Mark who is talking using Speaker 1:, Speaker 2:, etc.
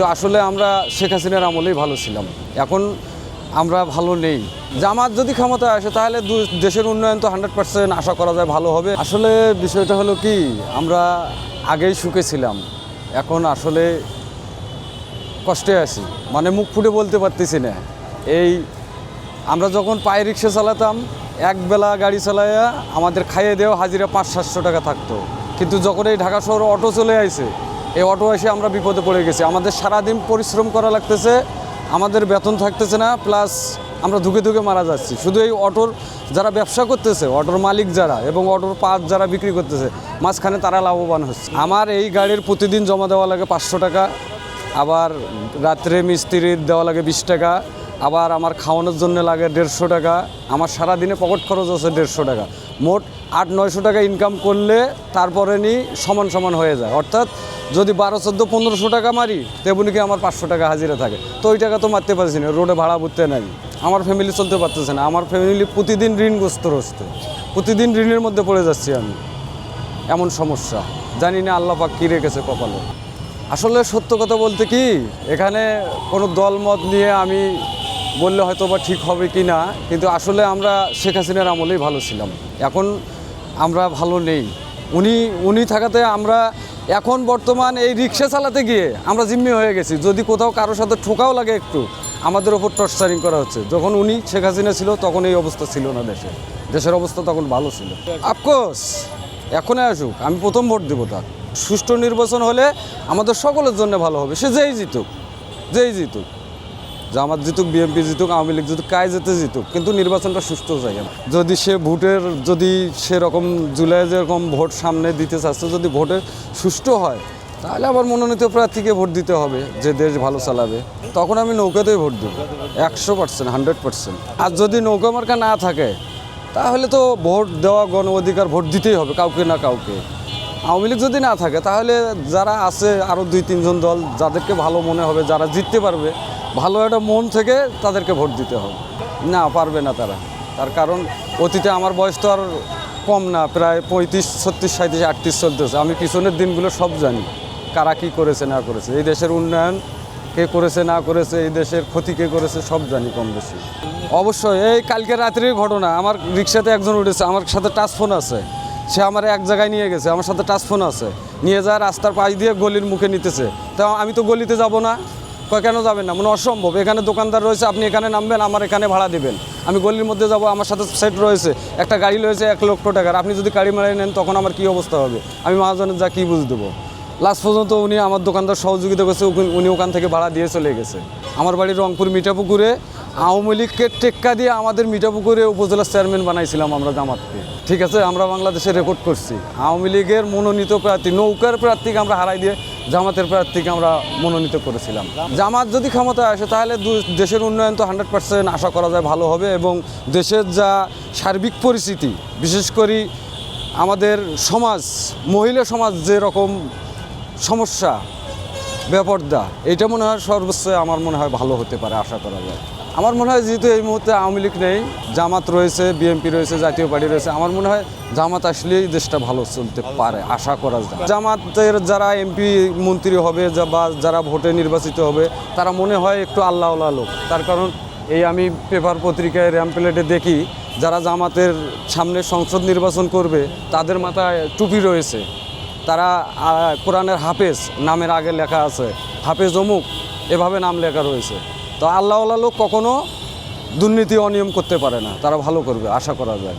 Speaker 1: তো আসলে আমরা শেখ হাসিনার আমলেই ভালো ছিলাম। এখন আমরা ভালো নেই। জামাত যদি ক্ষমতায় আসে, তাহলে দেশের উন্নয়ন তো হান্ড্রেড পার্সেন্ট আশা করা যায় ভালো হবে। আসলে বিষয়টা হলো কি, আমরা আগেই সুখে ছিলাম। এখন আসলে কষ্টে আছি। মানে মুখ ফুটে বলতে পারতেছি না। এই আমরা যখন পায়ে রিক্সা চালাতাম একবেলা গাড়ি চালাইয়া আমাদের খাইয়ে দেওয়া হাজিরা পাঁচ সাতশো টাকা থাকতো। কিন্তু যখন এই ঢাকা শহরে অটো চলে আইছে এই অটো এসে আমরা বিপদে পড়ে গেছি। আমাদের সারাদিন পরিশ্রম করা লাগতেছে, আমাদের বেতন থাকতেছে না প্লাস আমরা ধুকে ধুকে মারা যাচ্ছি। শুধু এই অটোর যারা ব্যবসা করতেছে, অটোর মালিক যারা এবং অটোর পাত যারা বিক্রি করতেছে, মাঝখানে তারা লাভবান হচ্ছে। আমার এই গাড়ির প্রতিদিন জমা দেওয়া লাগে পাঁচশো টাকা, আবার রাত্রে মিস্ত্রির দেওয়া লাগে বিশ টাকা আবার আমার খাওয়ানোর জন্য লাগে দেড়শো টাকা। আমার সারা দিনে পকেট খরচ আছে দেড়শো টাকা। মোট আট, নয়শো টাকা ইনকাম করলে তারপরে নি সমান সমান হয়ে যায়। অর্থাৎ যদি বারো, চোদ্দ, পনেরোশো টাকা মারি, তেমনি কি আমার পাঁচশো টাকা হাজিরা থাকে। তো ওই টাকা তো মারতে পারছি না, রোডে ভাড়া বুঝতে নাই। আমার ফ্যামিলি চলতে পারতেছে না। আমার ফ্যামিলি প্রতিদিন ঋণগ্রস্ত হচ্ছে প্রতিদিন ঋণের মধ্যে পড়ে যাচ্ছি আমি। এমন সমস্যা। জানি না আল্লাহ পাক কী রেখেছে কপালে। আসলে সত্য কথা বলতে কি, এখানে কোনো দলমত নিয়ে আমি বললে হয়তো বা ঠিক হবে কি না, কিন্তু আসলে আমরা শেখ হাসিনার আমলেই ভালো ছিলাম। এখন আমরা ভালো নেই। উনি উনি থাকাতে আমরা এখন বর্তমান এই রিক্সা চালাতে গিয়ে আমরা জিম্মি হয়ে গেছি। যদি কোথাও কারোর সাথে ঠোকাও লাগে একটু, আমাদের ওপর টর্চারিং করা হচ্ছে। যখন উনি শেখ হাসিনা ছিল, তখন এই অবস্থা ছিল না দেশে। দেশের অবস্থা তখন ভালো ছিল। আফকোর্স এখনই আসুক, আমি প্রথম ভোট দেবো তার। সুষ্ঠু নির্বাচন হলে আমাদের সকলের জন্য ভালো হবে। সে যেই জিতুক যেই জিতুক। জামাত জিতুক, বিএনপি জিতুক, আওয়ামী লীগ জিতুক কায় যেতে জিতুক, কিন্তু নির্বাচনটা সুস্থ যায়। যদি সে ভোটের, যদি সেরকম জুলাই যেরকম ভোট সামনে দিতে চাচ্ছে, যদি ভোটের সুষ্ঠু হয়, তাহলে আবার মনোনীত প্রার্থীকে ভোট দিতে হবে, যে দেশ ভালো চালাবে। তখন আমি নৌকাতেই ভোট দেবো, একশো পার্সেন্ট হান্ড্রেড পার্সেন্ট আর যদি নৌকা মার্কা না থাকে, তাহলে তো ভোট দেওয়া গণ অধিকার ভোট দিতেই হবে, কাউকে না কাউকে। আওয়ামী লীগ যদি না থাকে, তাহলে যারা আছে আরও দুই তিনজন দল, যাদেরকে ভালো মনে হবে, যারা জিততে পারবে ভালো একটা মন থেকে তাদেরকে ভোট দিতে হবে। না, পারবে না তারা। তার কারণ অতীতে আমার বয়স তো আর কম না, প্রায় পঁয়ত্রিশ, ছত্রিশ সাঁত্রিশ আটত্রিশ চলতেছে আমি পিছনের দিনগুলো সব জানি, কারা কী করেছে, না করেছে। এই দেশের উন্নয়ন কে করেছে, না করেছে, এই দেশের ক্ষতি কে করেছে, সব জানি কম বেশি। অবশ্যই, এই কালকে রাত্রির ঘটনা, আমার রিক্সাতে একজন উঠেছে, আমার সাথে টাচ ফোন আছে। সে আমার এক জায়গায় নিয়ে গেছে, আমার সাথে টাচ ফোন আছে। নিয়ে যায়, রাস্তার পাশ দিয়ে গলির মুখে নিতেছে। তা আমি তো গলিতে যাব না। কেন যাবেন না? মানে অসম্ভব। এখানে দোকানদার রয়েছে, আপনি এখানে নামবেন, আমার এখানে ভাড়া দেবেন। আমি গলির মধ্যে যাব, আমার সাথে সেট রয়েছে, একটা গাড়ি রয়েছে এক লক্ষ টাকার। আপনি যদি গাড়ি মারাই নেন, তখন আমার কী অবস্থা হবে? আমি মহাজনের যা কী বুঝ দেবো? লাস্ট পর্যন্ত উনি আমার দোকানদার সহযোগিতা করছে, উনি- ওখান থেকে ভাড়া দিয়ে চলে গেছে। আমার বাড়ি রংপুর মিঠাপুকুরে। আওয়ামী লীগকে টেক্কা দিয়ে আমাদের মিঠাপুকুরে উপজেলা চেয়ারম্যান বানাইছিলাম আমরা জামাতকে। ঠিক আছে, আমরা বাংলাদেশে রেকর্ড করছি। আওয়ামী লীগের মনোনীত প্রার্থী, নৌকার প্রার্থীকে আমরা হারাই দিয়ে জামাতের প্রার্থীকে আমরা মনোনীত করেছিলাম। জামাত যদি ক্ষমতায় আসে, তাহলে দেশের উন্নয়ন তো হান্ড্রেড পার্সেন্ট আশা করা যায় ভালো হবে এবং দেশের যা সার্বিক পরিস্থিতি, বিশেষ করে আমাদের সমাজ, মহিলা সমাজ যেরকম সমস্যা ব্যাপারটা এটা মনে হয় সর্বোচ্চ আমার মনে হয় ভালো হতে পারে, আশা করা যায়। আমার মনে হয় যেহেতু এই মুহূর্তে আওয়ামী লীগ নেই, জামাত রয়েছে, বিএনপি রয়েছে, জাতীয় পার্টি রয়েছে, আমার মনে হয় জামাত আসলেই দেশটা ভালো চলতে পারে, আশা করা যায়। জামাতের যারা এমপি, মন্ত্রী হবে বা যারা ভোটে নির্বাচিত হবে, তারা মনে হয় একটু আল্লাহ লোক। তার কারণ এই আমি পেপার পত্রিকায় র্যাম্পলেটে দেখি, যারা জামাতের সামনে সংসদ নির্বাচন করবে, তাদের মাথায় টুপি রয়েছে। তারা কোরআনের হাফেজ, নামের আগে লেখা আছে, হাফেজ অমুক, এভাবে নাম লেখা রয়েছে। তো আল্লাহওয়ালা লোক কখনো দুর্নীতি অনিয়ম করতে পারে না, তারা ভালো করবে, আশা করা যায়।